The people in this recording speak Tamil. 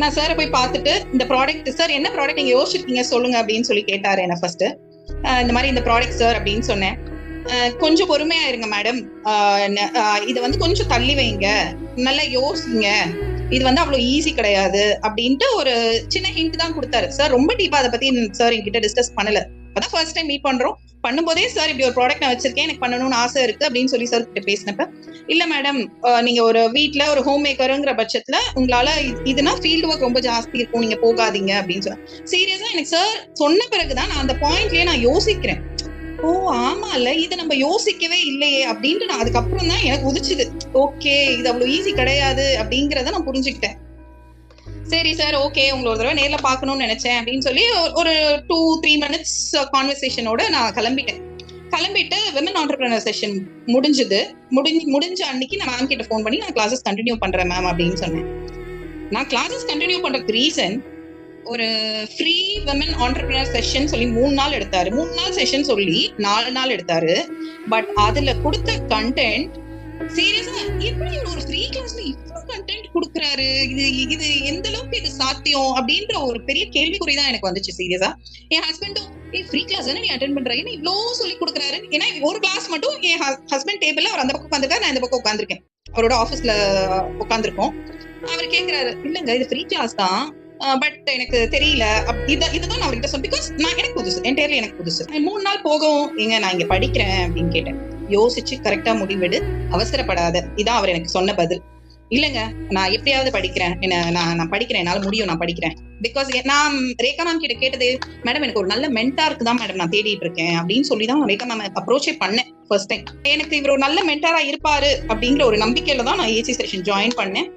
நான் சாரை போய் பார்த்துட்டு இந்த ப்ராடக்ட் சார் என்ன ப்ராடக்ட் நீங்க யோசிச்சிருக்கீங்க சொல்லுங்க அப்படின்னு சொல்லி கேட்டாரு என்ன ஃபர்ஸ்ட் இந்த மாதிரி இந்த ப்ராடக்ட் சார் அப்படின்னு சொன்னேன். கொஞ்சம் பொறுமையா இருங்க மேடம் இதை வந்து கொஞ்சம் தள்ளி வைங்க. நல்லா யோசிங்க. இது வந்து அவ்வளவு ஈஸி கிடையாது அப்படின்ட்டு ஒரு சின்ன ஹிண்ட் தான் கொடுத்தாரு. சார் ரொம்ப டீப்பா அதை பத்தி சார் என்கிட்ட டிஸ்கஸ் பண்ணல. அதான் ஃபர்ஸ்ட் டைம் மீட் பண்றோம். பண்ணும்போதே சார் இப்படி ஒரு ப்ராடக்ட் நான் வச்சிருக்கேன். எனக்கு பண்ணணும்னு ஆசை இருக்கு அப்படின்னு சொல்லி சார் கிட்ட பேசினப்ப இல்ல மேடம் நீங்க ஒரு வீட்டுல ஒரு ஹோம் மேக்கருங்கிற பட்சத்துல உங்களால இதுனா ஃபீல்டு ஒர்க் ரொம்ப ஜாஸ்தி இருக்கும். நீங்க போகாதீங்க அப்படின்னு சொன்னேன் சீரியஸா எனக்கு சார் சொன்ன பிறகுதான் நான் அந்த பாயிண்ட்லயே நான் யோசிக்கிறேன். ஓ ஆமா இல்ல இதை நம்ம யோசிக்கவே இல்லையே அப்படின்ட்டு நான் அதுக்கப்புறம் தான் எனக்கு உதிச்சுது. ஓகே இது அவ்வளவு ஈஸி கிடையாது அப்படிங்கறத நான் புரிஞ்சுக்கிட்டேன். சரி சார் ஓகே உங்களை ஒரு தடவை நேரில் பார்க்கணும்னு நினைச்சேன் அப்படின்னு சொல்லி ஒரு- டூ த்ரீ மினிட்ஸ் கான்வர்சேஷனோட நான் கிளம்பிட்டேன். கிளம்பிட்டு விமன் ஆண்டர்பிரினர் செஷன் முடிஞ்சது. முடிஞ்சு முடிஞ்ச அன்னைக்கு நான் மேம் கிட்ட ஃபோன் பண்ணி நான் கிளாஸஸ் கண்டினியூ பண்றேன் மேம் அப்படின்னு சொன்னேன். நான் கிளாஸஸ் கண்டினியூ பண்றதுக்கு ரீசன் ஒரு ஃப்ரீ விமன் ஆண்டர்பிரினர் செஷன் சொல்லி மூணு நாள் எடுத்தாரு. மூணு நாள் செஷன் சொல்லி நாலு நாள் எடுத்தாரு. பட் அதுல கொடுத்த கண்டென்ட் சீரியஸா எப்படி ஒரு ஃப்ரீ கிளாஸ்ல இவ்வளவு கண்டென்ட் கொடுக்குறாரு? இது இது எந்த சாத்தியம் அப்படின்ற ஒரு பெரிய கேள்விக்குறி தான் எனக்கு வந்துச்சு சீரியஸா என் ஹஸ்பண்டும் ஏ ஃப்ரீ கிளாஸ் தானே நீ அட்டென்ட் பண்ற? என்ன இவ்வளோ சொல்லி கொடுக்குறாரு? ஏன்னா ஒரு கிளாஸ் மட்டும் என் ஹஸ்பண்ட் டேபிள்ல அவர் அந்த பக்கம் உட்காந்துருக்காரு நான் இந்த பக்கம் உட்காந்துருக்கேன் அவரோட ஆபீஸ்ல உட்காந்துருக்கோம் அவர் கேக்குறாரு இல்லங்க இது ஃப்ரீ கிளாஸ் தான். பட் எனக்கு தெரியல. அப்- இதுதான் நான் அவர்கிட்ட சொன்னேன் பிகாஸ் நான் எனக்கு புதுசு என்டையர்லி எனக்கு புதுசு. மூணு நாள் போகவும் எங்க நான் இங்க படிக்கிறேன் அப்படின்னு கேட்டேன். யோசிச்சு கரெக்டா முடிவெடு. அவசரப்படாத. இதான் அவர் எனக்கு சொன்ன பதில். இல்லைங்க நான் எப்படியாவது படிக்கிறேன். என்ன நான் நான் படிக்கிறேன் என்னால முடியும் நான் படிக்கிறேன். பிகாஸ் நான் ரேகா மேம் கிட்ட கேட்டது மேடம் எனக்கு ஒரு நல்ல மென்டாருக்கு தான் மேடம் நான் தேடிட்டு இருக்கேன் அப்படின்னு சொல்லி தான் ரேகா மேம் அப்ரோச்சே பண்ணேன் ஃபர்ஸ்ட் டைம் எனக்கு இவர் ஒரு நல்ல மென்டாரா இருப்பாரு அப்படிங்கிற ஒரு நம்பிக்கையில தான் நான் ஏசி செஷன் ஜாயின் பண்ணேன்.